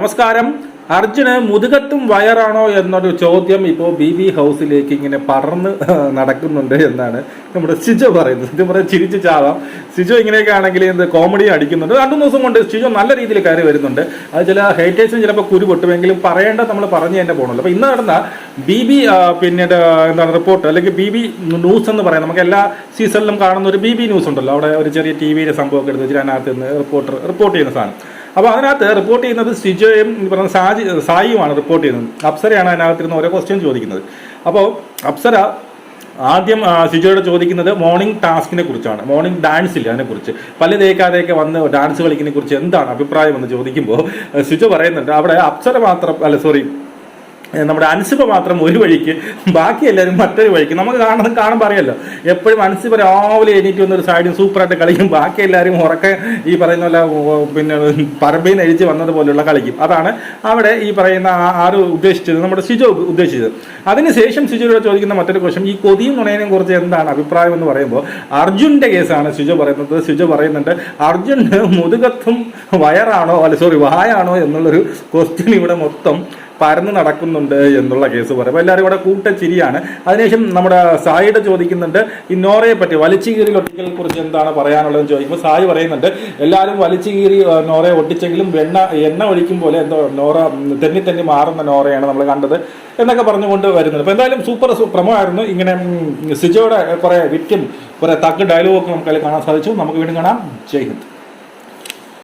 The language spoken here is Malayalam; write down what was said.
നമസ്കാരം. അർജുന് മുതുകത്തും വയറാണോ എന്നൊരു ചോദ്യം ഇപ്പോൾ ബി ബി ഹൗസിലേക്ക് ഇങ്ങനെ പറന്ന് നടക്കുന്നുണ്ട് എന്നാണ് നമ്മുടെ സിജോ പറയുന്നത്. സിജു പറയാൻ ചിരിച്ച് ചാവാം. സിജോ ഇങ്ങനെയൊക്കെ ആണെങ്കിൽ എന്ത് കോമഡി അടിക്കുന്നുണ്ട്. രണ്ടു ദിവസം കൊണ്ട് സിജോ നല്ല രീതിയിൽ കയറി വരുന്നുണ്ട്. അത് ചില ഹേറ്റേഴ്സിന് ചിലപ്പോൾ കുരു പൊട്ടുമെങ്കിലും പറയേണ്ട നമ്മൾ പറഞ്ഞു തന്നെ പോകണല്ലോ അപ്പോൾ ഇന്ന് നടന്ന ബി ബി പിന്നീട് എന്താണ് റിപ്പോർട്ട് അല്ലെങ്കിൽ ബി ബി ന്യൂസ് എന്ന് പറയാം. നമുക്ക് എല്ലാ സീസണിലും കാണുന്ന ഒരു ബി ബി ന്യൂസ് ഉണ്ടല്ലോ. അവിടെ ഒരു ചെറിയ ടി വിയിലെ സംഭവമൊക്കെ എടുത്ത് വെച്ചിട്ട് അതിനകത്ത് നിന്ന് റിപ്പോർട്ടർ റിപ്പോർട്ട് ചെയ്യുന്ന സാധനം. അപ്പോൾ അതിനകത്ത് റിപ്പോർട്ട് ചെയ്യുന്നത് സിജോയും പറഞ്ഞ സാജി സായിയുമാണ് റിപ്പോർട്ട് ചെയ്യുന്നത്. അപ്സരയാണ് അതിനകത്തിരുന്ന് ഓരോ ക്വസ്റ്റ്യൻ ചോദിക്കുന്നത്. അപ്പോൾ അപ്സര ആദ്യം സിജോയുടെ ചോദിക്കുന്നത് മോർണിംഗ് ടാസ്കിനെ കുറിച്ചാണ്. മോർണിംഗ് ഡാൻസിൽ അതിനെക്കുറിച്ച്. പല തേക്കാതെയൊക്കെ വന്ന് ഡാൻസ് കളിക്കുന്നതിനെ കുറിച്ച് എന്താണ് അഭിപ്രായം എന്ന് ചോദിക്കുമ്പോൾ സിജോ പറയുന്നുണ്ട്. അവിടെ അപ്സര മാത്രം അല്ല സോറി നമ്മുടെ അൻസിബ മാത്രം ഒരു വഴിക്ക് ബാക്കി എല്ലാവരും മറ്റൊരു വഴിക്ക്. നമുക്ക് കാണുന്നത് കാണുമ്പോൾ അറിയാലോ എപ്പോഴും അൻസിബ രാവിലെ എണീറ്റ് വന്നൊരു സൈഡിൽ സൂപ്പറായിട്ട് കളിക്കും. ബാക്കി എല്ലാവരും ഉറക്കെ ഈ പറയുന്ന പോലെ പിന്നെ പറമ്പിൽ നിന്ന് എഴുതി വന്നതുപോലെയുള്ള കളിക്കും. അതാണ് അവിടെ ഈ പറയുന്ന ആര് ഉദ്ദേശിച്ചത് നമ്മുടെ സിജോ ഉദ്ദേശിച്ചത്. അതിനുശേഷം സിജോയോട് ചോദിക്കുന്ന മറ്റൊരു ക്വസ്റ്റ്യൻ ഈ കൊതിയും നുണയനെയും കുറിച്ച് എന്താണ് അഭിപ്രായം എന്ന് പറയുമ്പോൾ അർജുന്റെ കേസാണ് സിജോ പറയുന്നത്. സിജോ പറയുന്നുണ്ട് അർജുന് മുതുകത്തും വയറാണോ അല്ല സോറി വായാണോ എന്നുള്ളൊരു ക്വസ്റ്റ്യൻ ഇവിടെ മൊത്തം പരന്ന് നടക്കുന്നുണ്ട് എന്നുള്ള കേസ് പറയും അപ്പോൾ എല്ലാവരും കൂടെ കൂട്ട ചിരിയാണ്. അതിനുശേഷം നമ്മുടെ സായിയുടെ ചോദിക്കുന്നുണ്ട് ഈ നോറയെ പറ്റി വലിച്ചു കീറി ഒട്ടിക്കലിനെ കുറിച്ച് എന്താണ് പറയാനുള്ളതെന്ന് ചോദിക്കുമ്പോൾ സായി പറയുന്നുണ്ട് എല്ലാവരും വലിച്ചു കീറി നോറയെ ഒട്ടിച്ചെങ്കിലും വെണ്ണ എണ്ണ ഒഴിക്കും പോലെ എന്തോ നോറ തെന്നി തെന്നി മാറുന്ന നോറയാണ് നമ്മൾ കണ്ടത് എന്നൊക്കെ പറഞ്ഞുകൊണ്ട് വരുന്നത് അപ്പോൾ എന്തായാലും സൂപ്പർ പ്രമോ ആയിരുന്നു ഇങ്ങനെ സിജോയുടെ കുറേ വിറ്റും കുറേ തക്ക് ഡയലോഗൊക്കെ നമുക്ക് കാണാൻ സാധിച്ചു. നമുക്ക് വീണ്ടും കാണാം. ജയ് ഹിന്ദ്.